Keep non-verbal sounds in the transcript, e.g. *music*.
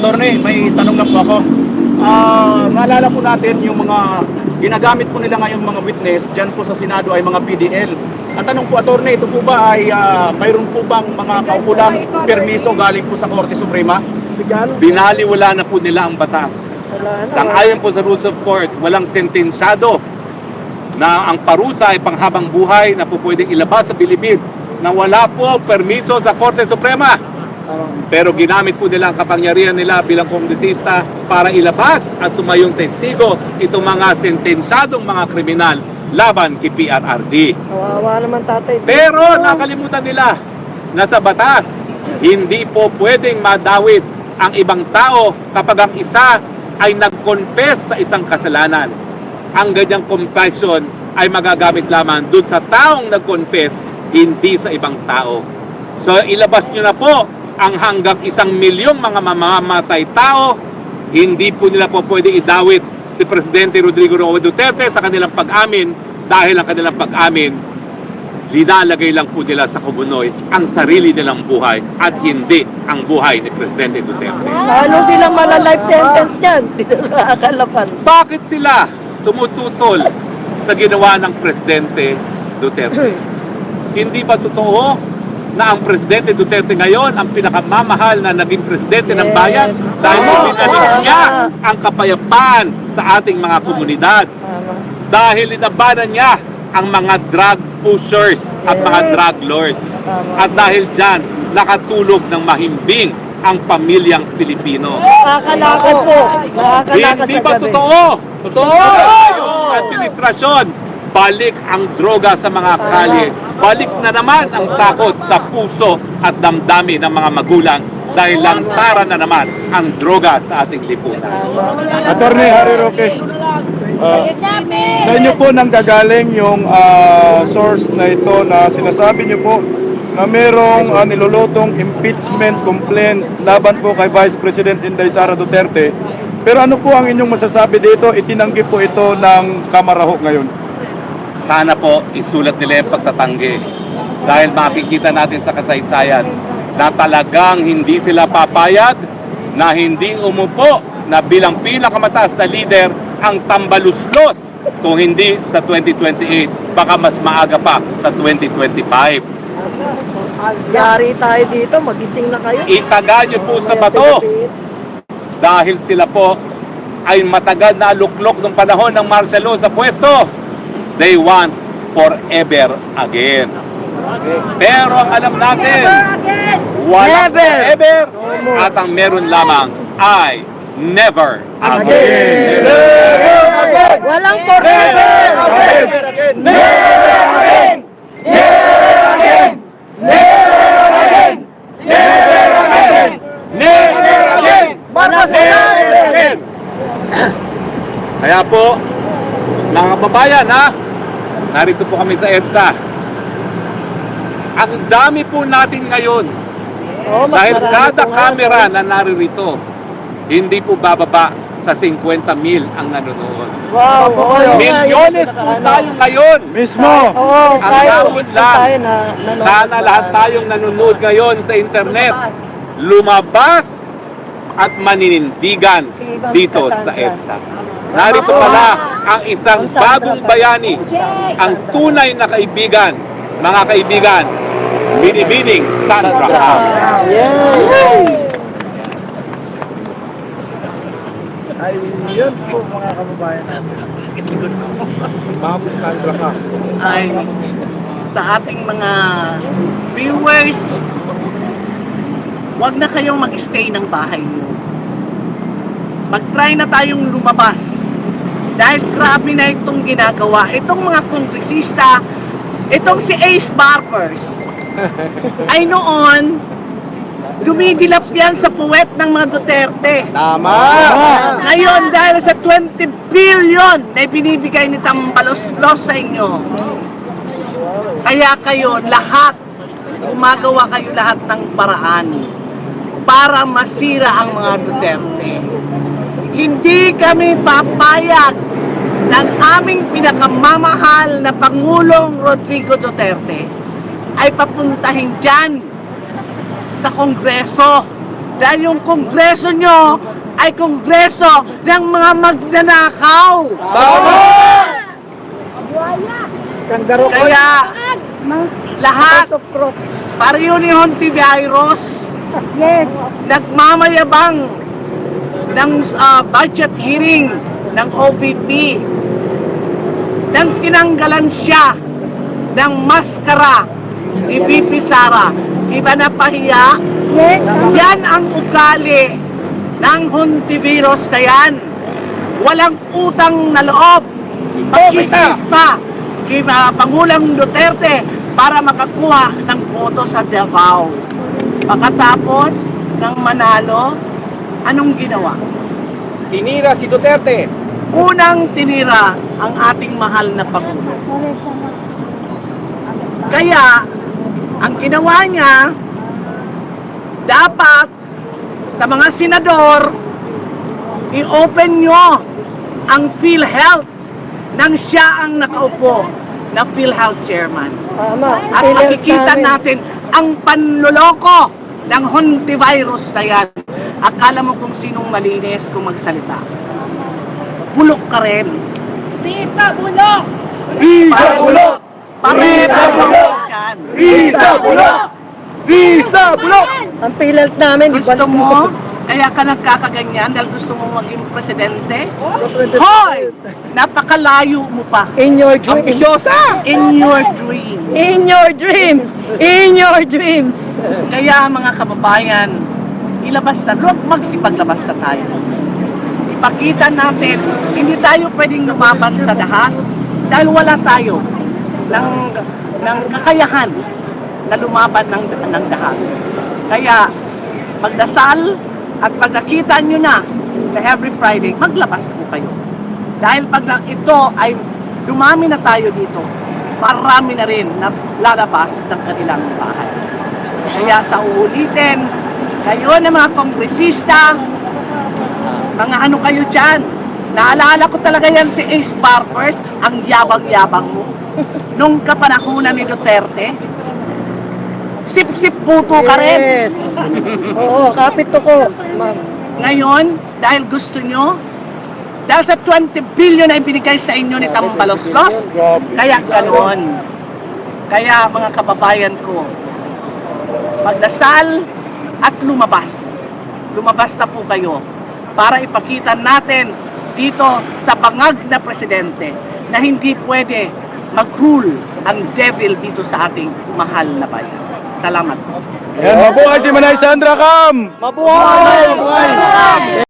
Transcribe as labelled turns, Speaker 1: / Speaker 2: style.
Speaker 1: Attorney, may tanong lang po ako. Ah, naalala po natin yung mga ginagamit po nila ngayon mga witness dyan po sa Senado ay mga PDL. Ang tanong po, Attorney, ito po ba ay ah, mayroon po bang mga kaukulang permiso galing po sa Korte Suprema?
Speaker 2: Binaliwala na po nila ang batas.
Speaker 3: Wala na.
Speaker 2: Sang-ayon po sa rules of court, walang sentensyado na ang parusa ay panghabang buhay na po pwedeng ilabas sa bilibid na wala po permiso sa Korte Suprema. Pero ginamit po nila ang kapangyarihan nila bilang kongresista para ilabas at tumayong testigo itong mga sentensyadong mga kriminal laban kay PRRD.
Speaker 3: Kawawa naman tatay.
Speaker 2: Pero nakalimutan nila na sa batas, hindi po pwedeng madawit ang ibang tao kapag ang isa ay nag-confess sa isang kasalanan. Ang ganyang confession ay magagamit lamang dun sa taong nag-confess, hindi sa ibang tao. So ilabas nyo na po ang hanggang isang milyong mga mamamatay tao, hindi po nila po pwede idawit si Presidente Rodrigo Roa Duterte sa kanilang pag-amin dahil ang kanilang pag-amin linalagay lang po nila sa kumunoy ang sarili nilang buhay at hindi ang buhay ni Presidente Duterte.
Speaker 3: Lalo silang mala life sentence dyan. *laughs* Hindi.
Speaker 2: Bakit sila tumututol sa ginawa ng Presidente Duterte? *clears throat* hindi ba totoo na ang Presidente Duterte ngayon ang pinakamamahal na naging Presidente ng bayan
Speaker 3: Yes.
Speaker 2: dahil
Speaker 3: Tama.
Speaker 2: pinalik niya ang kapayapaan sa ating mga komunidad? Dahil inabanan niya ang mga drug pushers at
Speaker 3: Yes.
Speaker 2: mga drug lords. At dahil dyan, nakatulog ng mahimbing ang pamilyang Pilipino.
Speaker 3: Nakakalakad po. Nakakalakad
Speaker 2: Hindi
Speaker 3: sa
Speaker 2: ba
Speaker 3: gabi.
Speaker 2: totoo? Totoo! Yung administrasyon, balik ang droga sa mga kalye. Balik na naman ang takot sa puso at damdami ng mga magulang dahil lantaran na naman ang droga sa ating lipunan.
Speaker 4: Attorney Harry Roque, ah, sa inyo po nang gagaling yung ah, source na ito na sinasabi niyo po na merong ah, nilulutong impeachment complaint laban po kay Vice President Inday Sara Duterte. Pero ano po ang inyong masasabi dito? Itinanggi po ito ng Kamara ho ngayon.
Speaker 2: Sana po isulat nila yung pagtatanggi. Dahil makikita natin sa kasaysayan na talagang hindi sila papayag na hindi umupo na bilang pinakamataas na leader ang tambaluslos kung hindi sa 2028, baka mas maaga pa sa 2025.
Speaker 3: Yari tayo dito. Magising na kayo.
Speaker 2: Itaga niyo po sa bato dahil sila po ay matagal na luklok ng panahon ng law sa pwesto. They want forever again. Pero ang alam natin, walang
Speaker 3: Never.
Speaker 2: forever at ang meron lamang ay never again.
Speaker 3: Walang forever.
Speaker 2: Never again! Never again! Kaya po, mga kababayan ha, narito po kami sa EDSA. Ang dami po natin ngayon
Speaker 3: Oh,
Speaker 2: dahil kada camera na naririto, hindi po bababa sa 50 mil ang nanonood.
Speaker 3: Wow. nga, yun
Speaker 2: Milyones po tayo ngayon.
Speaker 4: Mismo!
Speaker 3: Oo,
Speaker 2: Ang
Speaker 3: tayo.
Speaker 2: lang,
Speaker 3: tayo na, nanonood
Speaker 2: Sana
Speaker 3: na.
Speaker 2: lahat tayong nanonood ngayon sa internet, lumabas at maninindigan dito sa EDSA. Narito pala ang isang bagong bayani, ang tunay na kaibigan, mga kaibigan, binibining Sandra Ham.
Speaker 3: Yeah.
Speaker 4: Ayun po mga kababayan natin. Ma'am Sandra ka.
Speaker 5: ay sa ating mga viewers, wag na kayong mag-stay ng bahay niyo. Mag-try na tayong lumabas. Dahil grabe na itong ginagawa. Itong mga kongresista, itong si Ace Barbers, *laughs* ay noon, dumidilap yan sa puwet ng mga Duterte.
Speaker 4: Tama!
Speaker 5: Ngayon, dahil sa 20 billion na binibigay ni Tambalos-Los sa inyo, kaya kayo lahat, gumagawa kayo lahat ng paraan para masira ang mga Duterte. Hindi kami papayag ng aming pinakamamahal na Pangulong Rodrigo Duterte ay papuntahin dyan sa Kongreso Dahil yung kongreso nyo ay kongreso ng mga magnanakaw. Kaya lahat
Speaker 3: of Crooks.
Speaker 5: Pariyunihon Tiviros
Speaker 3: Yes.
Speaker 5: nagmamayabang ng ah, budget hearing ng OVP nang tinanggalan siya ng maskara ni VP Sara. Di ba napahiya?
Speaker 3: Yes.
Speaker 5: Yan ang ugali ng Hontiveros na yan. Walang utang na loob. Pagkisis pa kay Pangulong Duterte para makakuha ng boto sa Davao. Pagkatapos ng manalo, anong ginawa?
Speaker 2: Tinira si Duterte.
Speaker 5: Unang tinira ang ating mahal na Pangulo. Kaya, ang ginawa niya, dapat sa mga senador, i-open nyo ang PhilHealth nang siya ang nakaupo na PhilHealth chairman.
Speaker 3: Tama.
Speaker 5: At makikita natin ang panloloko ng hontivirus na yan. Akala mo kung sinong malinis kung magsalita. Bulok ka rin. Bisa bulok!
Speaker 4: Visa bulok!
Speaker 5: Paresa bulok!
Speaker 4: Visa bulok! Visa bulok!
Speaker 3: Ang pilalt namin, di ba?
Speaker 5: Gusto mo? Kaya ka nagkakaganyan dahil gusto mo maging presidente? Hoy! Napakalayo mo pa.
Speaker 3: In your dreams.
Speaker 5: In your dream.
Speaker 3: In your dreams. In your dreams.
Speaker 5: Kaya mga kababayan, ilabas na, huwag magsipaglabas na tayo. Ipakita natin, hindi tayo pwedeng lumaban sa dahas dahil wala tayo ng, ng kakayahan na lumaban ng, ng dahas. Kaya magdasal at pag nakita nyo na na every Friday, maglabas po kayo. Dahil pag ito ay dumami na tayo dito, marami na rin na lalabas ng kanilang bahay. Kaya sa uulitin, kayo na mga kongresista, mga ano kayo dyan, naalala ko talaga yan si Ace Barbers, ang yabang-yabang mo. Nung kapanahunan ni Duterte, sip-sip puto ka rin.
Speaker 3: Yes. Oo, kapit ko. Ma'am.
Speaker 5: Ngayon, dahil gusto nyo, dahil sa 20 billion na ibinigay sa inyo ni Tambaloslos, kaya ganoon. Kaya mga kababayan ko, magdasal at lumabas. Lumabas na po kayo para ipakita natin dito sa bangag na presidente na hindi pwede mag-rule ang devil dito sa ating mahal na bayan. Salamat po.
Speaker 4: Yan, mabuhay si Manay Sandra Cam!
Speaker 3: Mabuhay!